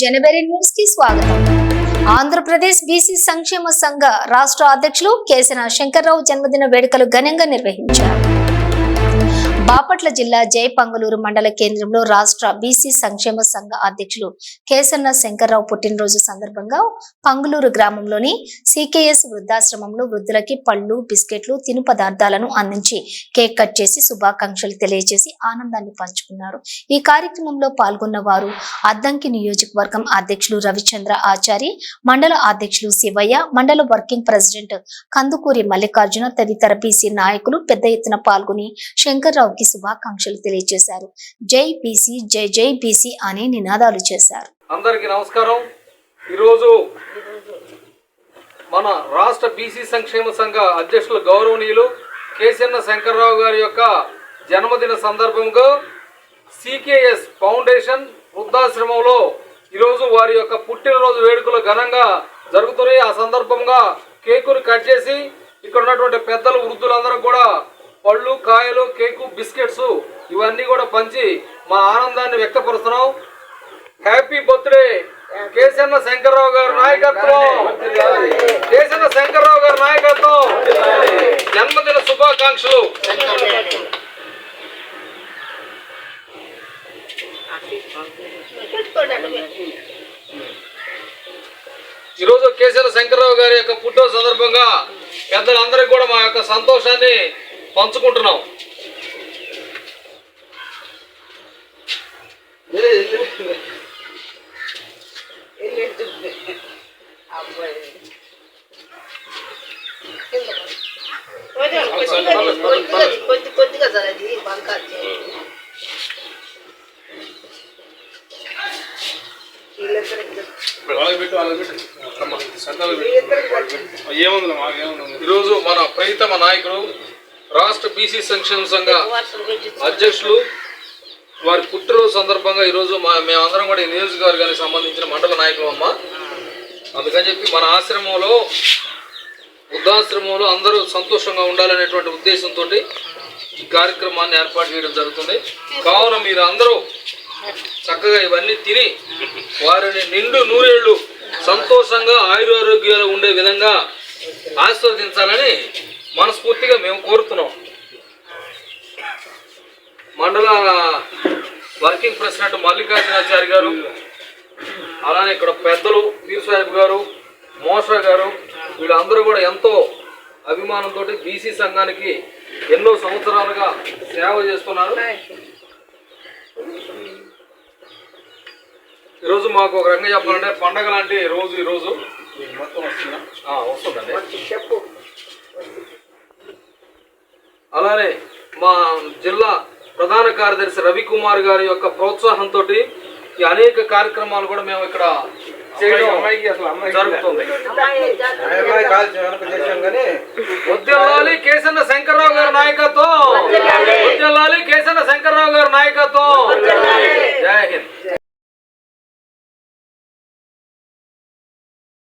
జనవరి న్యూస్కి స్వాగతం. ఆంధ్రప్రదేశ్ బీసీ సంక్షేమ సంఘ రాష్ట్ర అధ్యక్షులు కేసన శంకర్రావు జన్మదిన వేడుకలు ఘనంగా నిర్వహించారు. బాపట్ల జిల్లా జయపంగలూరు మండల కేంద్రంలో రాష్ట్ర బీసీ సంక్షేమ సంఘ అధ్యక్షులు కేసన్న శంకర్రావు పుట్టినరోజు సందర్భంగా పంగులూరు గ్రామంలోని సికేఎస్ వృద్ధాశ్రమంలో వృద్ధులకి పళ్ళు బిస్కెట్లు తిను పదార్థాలను అందించి కేక్ కట్ చేసి శుభాకాంక్షలు తెలియజేసి ఆనందాన్ని పంచుకున్నారు. ఈ కార్యక్రమంలో పాల్గొన్న వారు అద్దంకి నియోజకవర్గం అధ్యక్షులు రవిచంద్ర ఆచారి మండల అధ్యక్షులు శివయ్య మండల వర్కింగ్ ప్రెసిడెంట్ కందుకూరి మల్లికార్జున తదితర బీసీ నాయకులు పెద్ద ఎత్తున పాల్గొని శంకర్రావు శంకర్రావుకి శుభాకాంక్షలు తెలియజేశారు. జై బీసీ జై జై బీసీ అని నినాదాలు చేశారు. అందరికీ నమస్కారం. ఈరోజు మన రాష్ట్ర బీసీ సంక్షేమ సంఘ అధ్యక్షులు గౌరవనీయులు కేసీఎన్ శంకర్రావు గారి యొక్క జన్మదిన సందర్భంగా సికేఎస్ ఫౌండేషన్ వృద్ధాశ్రమంలో ఈరోజు వారి యొక్క పుట్టినరోజు వేడుకలు ఘనంగా జరుగుతున్నాయి. ఆ సందర్భంగా కేకును కట్ చేసి ఇక్కడ ఉన్నటువంటి పెద్దలు వృద్ధులందరూ కూడా పళ్ళు కాయలు కేకు బిస్కెట్స్ ఇవన్నీ కూడా పంచి మా ఆనందాన్ని వ్యక్తపరుస్తున్నాం. హ్యాపీ బర్త్డే కేసన్న శంకర్రావు గారి నాయకత్వం. కేసన్న శంకర్రావు గారి నాయకత్వం. జన్మదిన శుభాకాంక్షలు. ఈరోజు కేసీఆర్ శంకర్రావు గారి యొక్క పుట్టిన సందర్భంగా పెద్దలందరికీ కూడా మా యొక్క సంతోషాన్ని పంచుకుంటున్నాం. కొద్ది కొద్దిగా సార్ అది బంకా ఈరోజు మన ప్రీతమ నాయకుడు రాష్ట్ర బీసీ సంక్షేమ సంఘ అధ్యక్షులు వారి పుట్టినరోజు సందర్భంగా ఈరోజు మా మేమందరం కూడా ఈ నియోజకవర్గానికి సంబంధించిన మండల నాయకులు అమ్మ. అందుకని చెప్పి మన ఆశ్రమంలో వృద్ధాశ్రమంలో అందరూ సంతోషంగా ఉండాలనేటువంటి ఉద్దేశంతో ఈ కార్యక్రమాన్ని ఏర్పాటు చేయడం జరుగుతుంది. కావున మీరు అందరూ చక్కగా ఇవన్నీ తిని వారిని నిండు నూరేళ్ళు సంతోషంగా ఆయురారోగ్యాలు ఉండే విధంగా ఆస్వాదించాలని మనస్ఫూర్తిగా మేము కోరుతున్నాం. మండల వర్కింగ్ ప్రెసిడెంట్ మల్లికార్జునాచారి గారు అలానే ఇక్కడ పెద్దలు పీర్ సాహెబ్ గారు మోషా గారు వీళ్ళందరూ కూడా ఎంతో అభిమానంతో బీసీ సంఘానికి ఎన్నో సంవత్సరాలుగా సేవ చేస్తున్నారు. ఈరోజు మాకు ఒక రకంగా చెప్పాలంటే పండగ లాంటి రోజు ఈ రోజు మొత్తం వస్తుందా? వస్తుందండి. చెప్పు. అలానే మా జిల్లా ప్రధాన కార్యదర్శి రవికుమార్ గారి యొక్క ప్రోత్సాహంతో ఈ అనేక కార్యక్రమాలు కూడా మేము ఇక్కడ చేయడం జరుగుతుంది. వద్యల్లాలి కేసన్న శంకర్రావు గారి నాయకత్వం. వద్యల్లాలి కేసన్న శంకర్రావు గారి నాయకత్వం.